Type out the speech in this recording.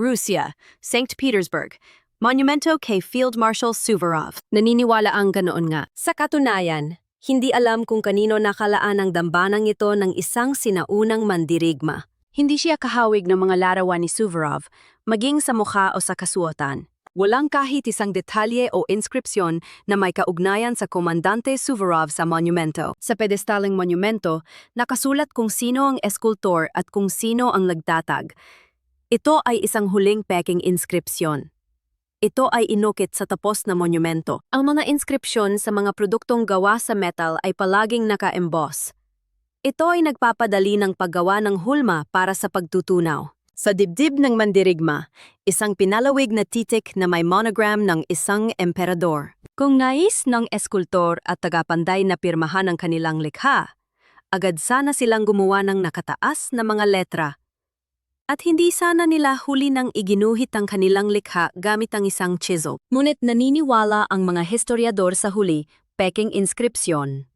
Russia, St. Petersburg. Monumento kay Field Marshal Suvorov. Naniniwala ang ganoon nga. Sa katunayan, hindi alam kung kanino nakalaan ang dambanang ito ng isang sinaunang mandirigma. Hindi siya kahawig ng mga larawan ni Suvorov, maging sa mukha o sa kasuotan. Walang kahit isang detalye o inskripsyon na may kaugnayan sa Komandante Suvorov sa monumento. Sa pedestaling monumento, nakasulat kung sino ang eskultor at kung sino ang nagtatag. Ito ay isang huling peking inskripsyon. Ito ay inukit sa tapos na monumento. Ang mga inskripsyon sa mga produktong gawa sa metal ay palaging naka-emboss. Ito ay nagpapadali ng paggawa ng hulma para sa pagtutunaw. Sa dibdib ng mandirigma, isang pinalawig na titik na may monogram ng isang emperador. Kung nais ng eskultor at tagapanday na pirmahan ang kanilang likha, agad sana silang gumawa ng nakataas na mga letra. At hindi sana nila huli ng iginuhit ang kanilang likha gamit ang isang chisel. Ngunit naniniwala ang mga historiador sa huli, peking inskripsyon.